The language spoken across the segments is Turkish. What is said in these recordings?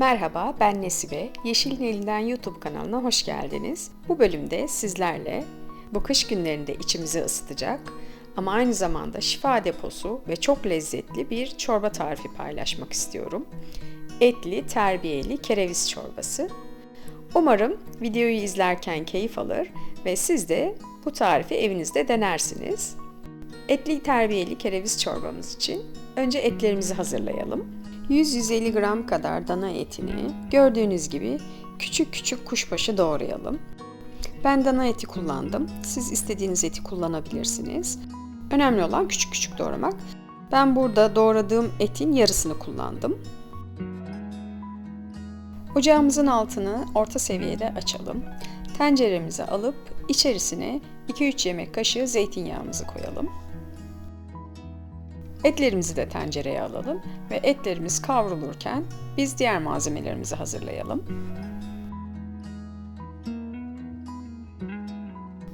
Merhaba, ben Nesibe. Yeşilin Elinden YouTube kanalına hoş geldiniz. Bu bölümde sizlerle bu kış günlerinde içimizi ısıtacak ama aynı zamanda şifa deposu ve çok lezzetli bir çorba tarifi paylaşmak istiyorum. Etli, terbiyeli kereviz çorbası. Umarım videoyu izlerken keyif alır ve siz de bu tarifi evinizde denersiniz. Etli terbiyeli kereviz çorbamız için önce etlerimizi hazırlayalım. 100-150 gram kadar dana etini gördüğünüz gibi küçük küçük kuşbaşı doğrayalım. Ben dana eti kullandım. Siz istediğiniz eti kullanabilirsiniz. Önemli olan küçük küçük doğramak. Ben burada doğradığım etin yarısını kullandım. Ocağımızın altını orta seviyede açalım. Tenceremizi alıp içerisine 2-3 yemek kaşığı zeytinyağımızı koyalım. Etlerimizi de tencereye alalım ve etlerimiz kavrulurken biz diğer malzemelerimizi hazırlayalım.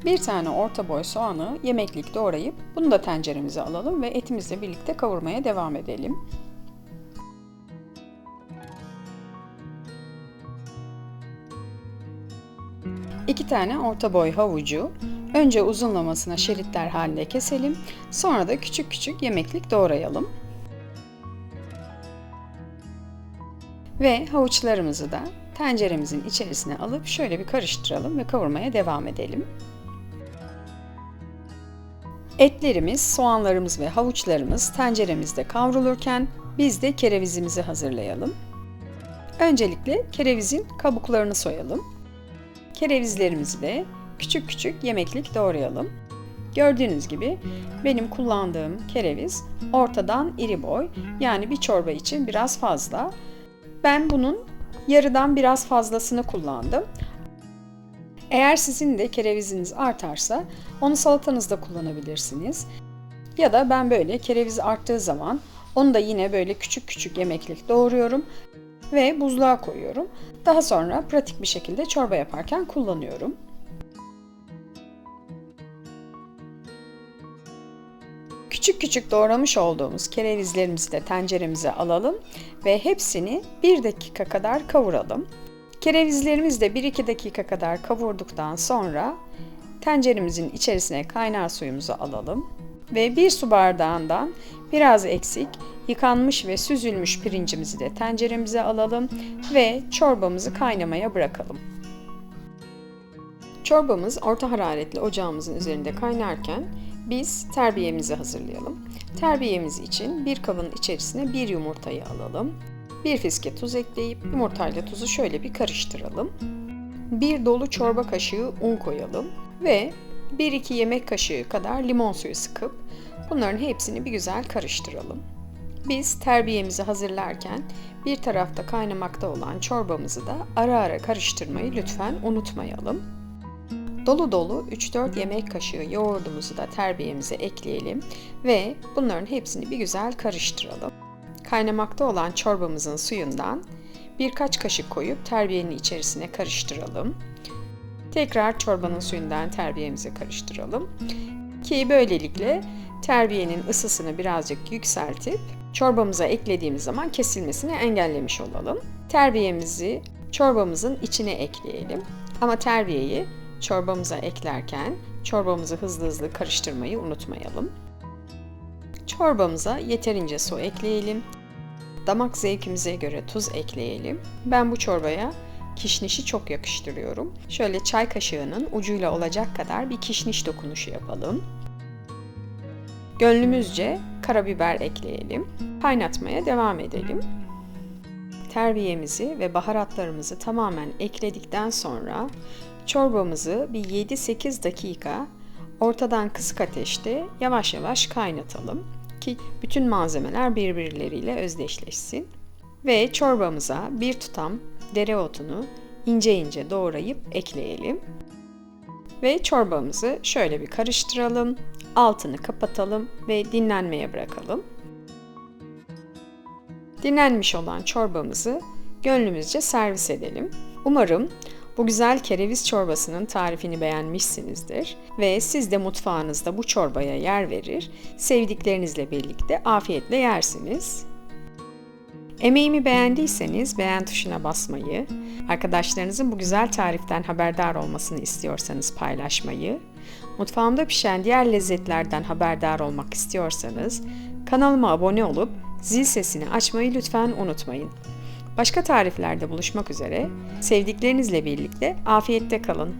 Bir tane orta boy soğanı yemeklik doğrayıp bunu da tenceremize alalım ve etimizle birlikte kavurmaya devam edelim. İki tane orta boy havucu önce uzunlamasına şeritler halinde keselim. Sonra da küçük küçük yemeklik doğrayalım. Ve havuçlarımızı da tenceremizin içerisine alıp şöyle bir karıştıralım ve kavurmaya devam edelim. Etlerimiz, soğanlarımız ve havuçlarımız tenceremizde kavrulurken biz de kerevizimizi hazırlayalım. Öncelikle kerevizin kabuklarını soyalım. Kerevizlerimizi de küçük küçük yemeklik doğrayalım. Gördüğünüz gibi benim kullandığım kereviz ortadan iri boy yani bir çorba için biraz fazla. Ben bunun yarıdan biraz fazlasını kullandım. Eğer sizin de kereviziniz artarsa onu salatanızda kullanabilirsiniz. Ya da ben böyle kereviz arttığı zaman onu da yine böyle küçük küçük yemeklik doğruyorum ve buzluğa koyuyorum. Daha sonra pratik bir şekilde çorba yaparken kullanıyorum. Küçük küçük doğramış olduğumuz kerevizlerimizi de tenceremize alalım ve hepsini 1 dakika kadar kavuralım. Kerevizlerimizi de 1-2 dakika kadar kavurduktan sonra tenceremizin içerisine kaynar suyumuzu alalım ve 1 su bardağından biraz eksik Yıkanmış ve süzülmüş pirincimizi de tenceremize alalım ve çorbamızı kaynamaya bırakalım. Çorbamız orta hararetli ocağımızın üzerinde kaynarken biz terbiyemizi hazırlayalım. Terbiyemiz için bir kabın içerisine bir yumurtayı alalım. Bir fiske tuz ekleyip yumurtayla tuzu şöyle bir karıştıralım. Bir dolu çorba kaşığı un koyalım ve 1-2 yemek kaşığı kadar limon suyu sıkıp bunların hepsini bir güzel karıştıralım. Biz terbiyemizi hazırlarken bir tarafta kaynamakta olan çorbamızı da ara ara karıştırmayı lütfen unutmayalım. Dolu dolu 3-4 yemek kaşığı yoğurdumuzu da terbiyemize ekleyelim ve bunların hepsini bir güzel karıştıralım. Kaynamakta olan çorbamızın suyundan birkaç kaşık koyup terbiyenin içerisine karıştıralım. Tekrar çorbanın suyundan terbiyemize karıştıralım. Ki böylelikle terbiyenin ısısını birazcık yükseltip çorbamıza eklediğimiz zaman kesilmesini engellemiş olalım. Terbiyemizi çorbamızın içine ekleyelim. Ama terbiyeyi çorbamıza eklerken çorbamızı hızlı hızlı karıştırmayı unutmayalım. Çorbamıza yeterince su ekleyelim. Damak zevkimize göre tuz ekleyelim. Ben bu çorbaya kişnişi çok yakıştırıyorum. Şöyle çay kaşığının ucuyla olacak kadar bir kişniş dokunuşu yapalım. Gönlümüzce karabiber ekleyelim. Kaynatmaya devam edelim. Terbiyemizi ve baharatlarımızı tamamen ekledikten sonra çorbamızı bir 7-8 dakika ortadan kısık ateşte yavaş yavaş kaynatalım ki bütün malzemeler birbirleriyle özdeşleşsin. Ve çorbamıza bir tutam dereotunu ince ince doğrayıp ekleyelim. Ve çorbamızı şöyle bir karıştıralım altını kapatalım ve dinlenmeye bırakalım. Dinlenmiş olan çorbamızı gönlümüzce servis edelim. Umarım bu güzel kereviz çorbasının tarifini beğenmişsinizdir ve siz de mutfağınızda bu çorbaya yer verir, sevdiklerinizle birlikte afiyetle yersiniz. Emeğimi beğendiyseniz beğen tuşuna basmayı, arkadaşlarınızın bu güzel tariften haberdar olmasını istiyorsanız paylaşmayı, mutfağımda pişen diğer lezzetlerden haberdar olmak istiyorsanız kanalıma abone olup zil sesini açmayı lütfen unutmayın. Başka tariflerde buluşmak üzere, sevdiklerinizle birlikte afiyette kalın.